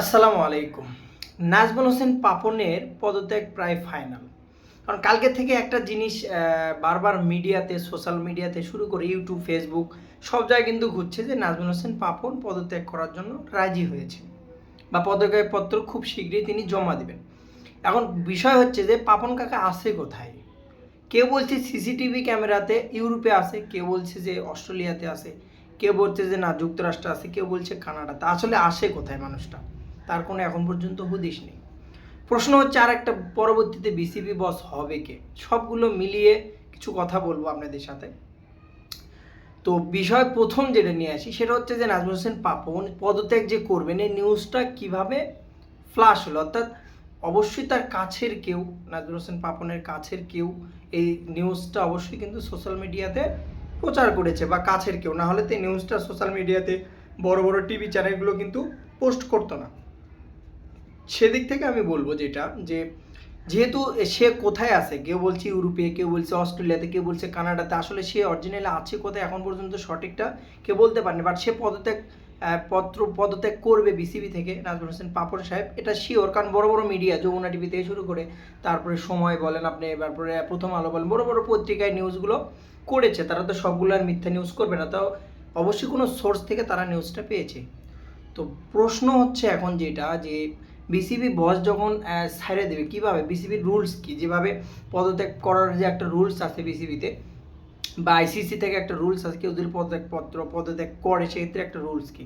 আসসালামু আলাইকুম। নাজমুল হোসেন পাপনের পদত্যাগ প্রায় ফাইনাল কারণ কালকে থেকে একটা জিনিস বারবার মিডিয়াতে সোশ্যাল মিডিয়াতে শুরু করে ইউটিউব ফেসবুক সব জায়গায় কিন্তু ঘুরছে যে নাজমুল হোসেন পাপন পদত্যাগ করার জন্য রাজি হয়েছে। বা পদত্যাগপত্র খুব শীঘ্রই তিনি জমা দেবেন। এখন বিষয় হচ্ছে যে পাপন কাকা আসে কোথায়? কেউ বলছে সিসিটিভি ক্যামেরাতে ইউরোপে আছে, কেউ বলছে যে অস্ট্রেলিয়াতে আছে, কেউ বলছে যে না যুক্তরাষ্ট্রে আছে, কেউ বলছে কানাডাতে। আসলে আসে কোথায় মানুষটা? তার কোনো এখন পর্যন্ত হুদিস নেই। প্রশ্ন হচ্ছে আর একটা পরবর্তীতে বিসিবি বস হবে কে? সবগুলো মিলিয়ে কিছু কথা বলব আপনাদের সাথে। তো বিষয় প্রথম যেটা নিয়ে আসি, সেটা হচ্ছে যে নাজমুল হোসেন পাপন পদত্যাগ যে করবেন, এই নিউজটা কীভাবে ফ্লাশ হলো? অর্থাৎ অবশ্যই তার কাছের কেউ, নাজমুল হোসেন পাপনের কাছের কেউ এই নিউজটা অবশ্যই কিন্তু সোশ্যাল মিডিয়াতে প্রচার করেছে, বা কাছের কেউ। না হলে তো নিউজটা সোশ্যাল মিডিয়াতে বড় বড় টিভি চ্যানেলগুলো কিন্তু পোস্ট করতো না। সেদিক থেকে আমি বলব যেটা, যে যেহেতু সে কোথায় আছে, কেউ বলছে ইউরোপে, কেউ বলছে অস্ট্রেলিয়াতে, কেউ বলছে কানাডাতে, আসলে সে অরিজিনালি আছে কোথায় এখন পর্যন্ত সঠিকটা কেউ বলতে পারেনি বাট সে পদত্যাগ পত্র পদত্যাগ করবে বিসিবি থেকে, নাজমুল হোসেন পাপড় সাহেব, এটা শিওর কারণ বড় বড় মিডিয়া যমুনা টিভি থেকে শুরু করে, তারপরে সময় বলেন আপনি, তারপরে প্রথম আলো বলেন, বড় বড় পত্রিকায় নিউজগুলো করেছে, তারা তো সবগুলো আর মিথ্যা নিউজ করবে না তাও অবশ্যই কোনো সোর্স থেকে তারা নিউজটা পেয়েছে। তো প্রশ্ন হচ্ছে এখন যেটা, যে বিসিবি বস যখন ছাইড়ে দেবে, কীভাবে? বিসিবির রুলস কি? যেভাবে পদত্যাগ করার যে একটা রুলস আছে বিসিবিতে বা আইসিসি থেকে একটা রুলস আছে, কেউ যদি পদত্যাগ পত্র পদত্যাগ করে, সেক্ষেত্রে একটা রুলস কি?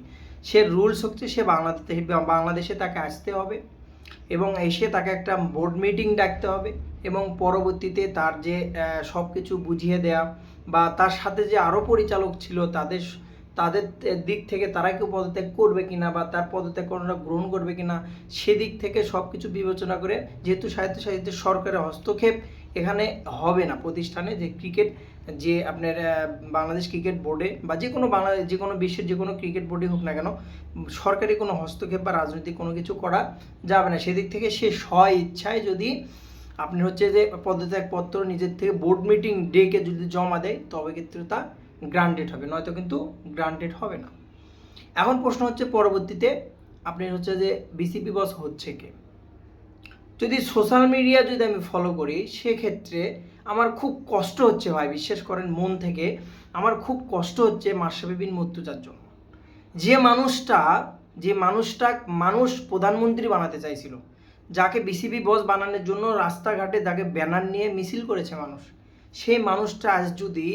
সে রুলস হচ্ছে সে বাংলাদেশে বাংলাদেশে তাকে আসতে হবে, এবং এসে তাকে একটা বোর্ড মিটিং ডাকতে হবে, এবং পরবর্তীতে তার যে সব কিছু বুঝিয়ে দেয়া, বা তার সাথে যে আরও পরিচালক ছিল, তাদের তাদের দিক থেকে তারা কেউ পদত্যাগ করবে কিনা বা তার পদত্যাগ করাটা গ্রহণ করবে কিনা, সেদিক থেকে সব কিছু বিবেচনা করে যেহেতু সাহিত্যের সরকারের হস্তক্ষেপ এখানে হবে না প্রতিষ্ঠানে, যে ক্রিকেট, যে আপনার বাংলাদেশ ক্রিকেট বোর্ডে বা যে কোনো বাংলাদেশ যে কোনো বিশ্বের যে কোনো ক্রিকেট বোর্ডে হোক না কেন, সরকারি কোনো হস্তক্ষেপ বা রাজনৈতিক কোনো কিছু করা যাবে না। সেদিক থেকে সে স্ব ইচ্ছায় যদি আপনি হচ্ছে যে পদত্যাগপত্র নিজের থেকে বোর্ড মিটিং ডেকে যদি জমা দেয়, তবে কিন্তু তা গ্রান্টেড হবে, নয়তো কিন্তু গ্রান্টেড হবে না। এখন প্রশ্ন হচ্ছে পরবর্তীতে, আপনি হচ্ছে যে বিসিপি বস হচ্ছে কে? যদি সোশ্যাল মিডিয়া যদি আমি ফলো করি, সেক্ষেত্রে আমার খুব কষ্ট হচ্ছে ভাই, বিশ্বাস করেন মন থেকে, আমার খুব কষ্ট হচ্ছে মাসাবি বিন মর্তুজার জন্য। যে মানুষটা যে মানুষটা মানুষ প্রধানমন্ত্রী বানাতে চাইছিল, যাকে বিসিবি বস বানানোর জন্য রাস্তাঘাটে তাকে ব্যানার নিয়ে মিছিল করেছে মানুষ, সেই মানুষটা আজ যদি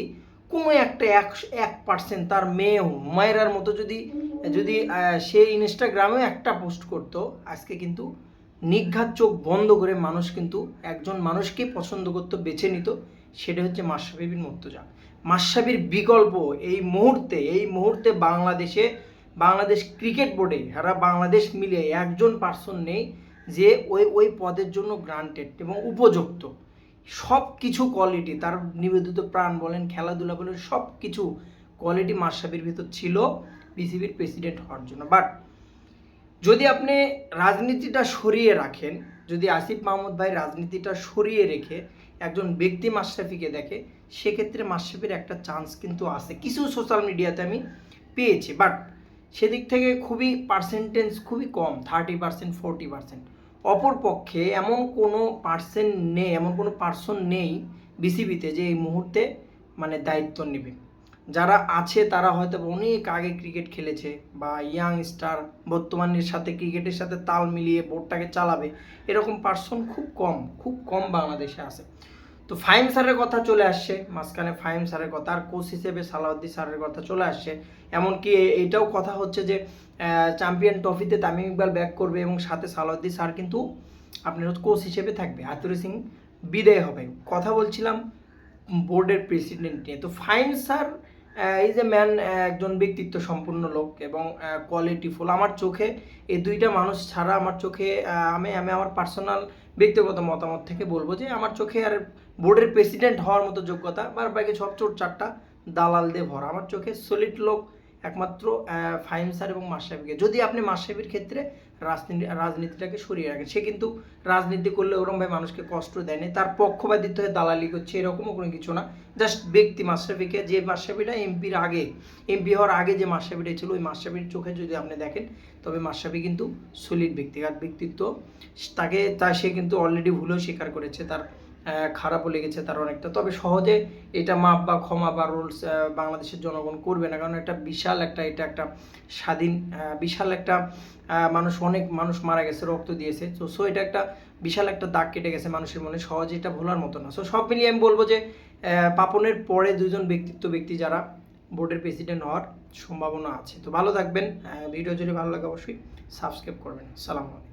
কোনো একটা এক এক পার্সেন্ট তার মেয়ে হুমায়রার মতো যদি যদি সে ইনস্টাগ্রামে একটা পোস্ট করতো, আজকে কিন্তু নিঘাত চোখ বন্ধ করে মানুষ কিন্তু একজন মানুষকে পছন্দ করতো, বেছে নিত, সেটা হচ্ছে মাসাবি বিন মুর্তজা। মাসাবির বিকল্প এই মুহূর্তে এই মুহূর্তে বাংলাদেশে, বাংলাদেশ ক্রিকেট বোর্ডে, সারা বাংলাদেশ মিলে একজন পার্সন নেই যে ওই ওই পদের জন্য গ্রান্টেড এবং উপযুক্ত। সব কিছু কোয়ালিটি তার নিবেদিত প্রাণ বলেন, খেলাধুলা বলেন সব কিছু কোয়ালিটি মাসাবির ভিতর ছিল বিসিবির প্রেসিডেন্ট হওয়ার জন্য। বাট যদি আপনি রাজনীতিটা সরিয়ে রাখেন, যদি আসিফ মাহমুদ ভাই রাজনীতিটা সরিয়ে রেখে একজন ব্যক্তি মাশরাফিকে দেখে, সেক্ষেত্রে মাশরাফির একটা চান্স কিন্তু আছে। কিছু সোশ্যাল মিডিয়াতে আমি পেয়েছি বাট সেদিক থেকে খুবই পার্সেন্টেজ খুবই কম থার্টি পার্সেন্ট ফোরটি পার্সেন্ট অপরপক্ষে এমন কোনো পার্সেন নেই, এমন কোনো পার্সন নেই বিসিবিতে যে এই মুহূর্তে মানে দায়িত্ব নেবে। যারা আছে তারা হয়তো অনেক আগে ক্রিকেট খেলেছে বা ইয়াং স্টার বর্তমানের সাথে ক্রিকেটের সাথে তাল মিলিয়ে বোর্ডটাকে চালাবে, এরকম পার্সন খুব কম খুব কম বাংলাদেশে আছে। তো ফাইম স্যারের কথা চলে আসছে, মাঝখানে ফাইম স্যারের কথা, আর কোচ হিসেবে সালাউদ্দিন স্যারের কথা চলে আসছে। এমনকি এ- এইটাও কথা হচ্ছে যে চ্যাম্পিয়ন ট্রফিতে তামিম ইকবাল ব্যাক করবে এবং সাথে সালাউদ্দিন স্যার কিন্তু আপনার কোচ হিসেবে থাকবে। হাতুরি সিং বিদায় হবে। কথা বলছিলাম বোর্ডের প্রেসিডেন্ট নিয়ে। তো fine sir is a man একজন ব্যক্তিত্ব সম্পূর্ণ লোক এবং কোয়ালিটিফুল আমার চোখে এই দুইটা মানুষ ছাড়া আমার চোখে আমি আমি আমার পার্সোনাল ব্যক্তিগত মতামত থেকে বলব যে আমার চোখে আর বোর্ডের প্রেসিডেন্ট হওয়ার মতো যোগ্যতা আমার বাইকে সব চোট চারটা দালাল দিয়ে ভরা। আমার চোখে সলিড লোক একমাত্র ফাহিম স্যার এবং মাসাবিকে যদি আপনি মাসাবির ক্ষেত্রে রাজনীতি, রাজনীতিটাকে সরিয়ে রাখেন, সে কিন্তু রাজনীতি করলে ওরমভাবে মানুষকে কষ্ট দেয়নি তার পক্ষপাতিত্ব হয়ে দালালি করছে, এরকমও কোনো কিছু না। জাস্ট ব্যক্তি মাশরাফিকে, যে মাশরাফিটা এমপির আগে, এমপি হওয়ার আগে যে মাশরাফিটা ছিল, ওই মাশরাফির চোখে যদি আপনি দেখেন, তবে মাশরাফি কিন্তু সলিড ব্যক্তিগত ব্যক্তিত্ব, তাকে, তা সে কিন্তু অলরেডি ভুলেও স্বীকার করেছে। তার খারাপও লেগেছে তার অনেকটা। তবে সহজে এটা মাপ বা ক্ষমা বা রুলস বাংলাদেশের জনগণ করবে না। কারণ একটা বিশাল একটা, এটা একটা স্বাধীন বিশাল একটা মানুষ অনেক মানুষ মারা গেছে, রক্ত দিয়েছে। তো সো এটা একটা বিশাল একটা দাগ কেটে গেছে মানুষের মনে। সহজে এটা ভোলার মতো না। সো সব মিলিয়ে আমি বলব যে পাপনের পরে দুজন ব্যক্তিত্ব, ব্যক্তি যারা বোর্ডের প্রেসিডেন্ট হওয়ার সম্ভাবনা আছে। তো ভালো থাকবেন। ভিডিও যদি ভালো লাগে অবশ্যই সাবস্ক্রাইব করবেন। সালাম আলাইকুম।